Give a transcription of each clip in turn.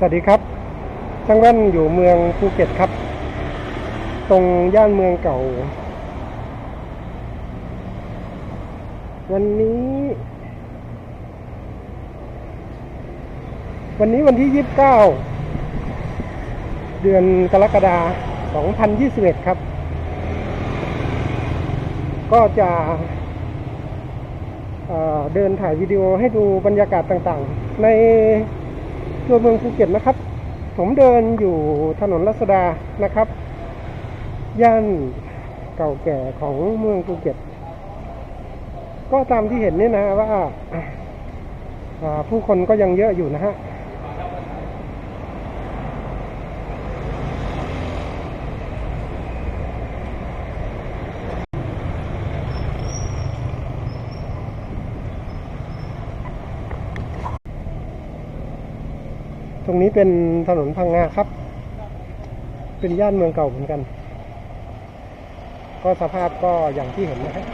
สวัสดีครับ ช่างแว่นอยู่เมืองภูเก็ตครับ ตรงย่านเมืองเก่า วันนี้ วันนี้วันที่ยี่สิบเก้าเดือนกรกฎาคม2021 ครับ ก็จะเเดินถ่ายวิดีโอให้ดูบรรยากาศต่างๆ ใน ตัวเมืองภูเก็ตนะครับ ผมเดินอยู่ถนนรัศดานะครับ ย่านเก่าแก่ของเมืองภูเก็ต ก็ตามที่เห็นนี่นะว่าอ่าผู้คนก็ยังเยอะอยู่นะฮะ ตรงนี้เป็นถนนพังงาครับ เป็นย่านเมืองเก่าเหมือนกัน ก็สภาพก็อย่างที่เห็นนะฮะ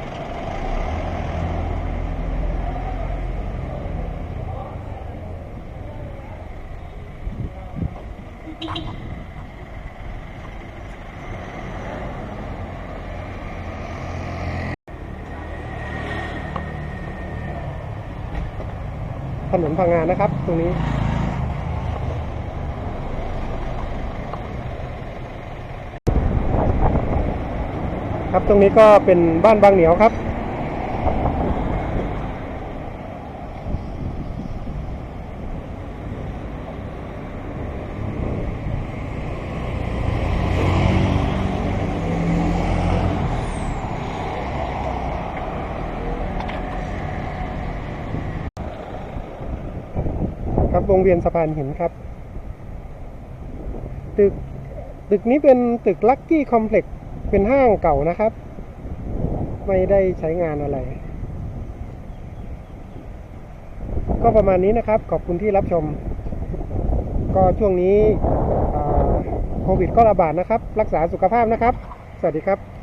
ถนนพังงานนะครับ ตรงนี้ ครับ ตรงนี้ก็เป็นบ้านบางเหนียวครับ ครับวงเวียนสะพานหินครับ ตึกตึกนี้เป็นตึกลักกี้คอมเพล็กซ์ เป็นห้างเก่านะครับ ไม่ได้ใช้งานอะไร ก็ประมาณนี้นะครับ ขอบคุณที่รับชม ก็ช่วงนี้โควิดก็ระบาดนะครับ รักษาสุขภาพนะครับ สวัสดีครับ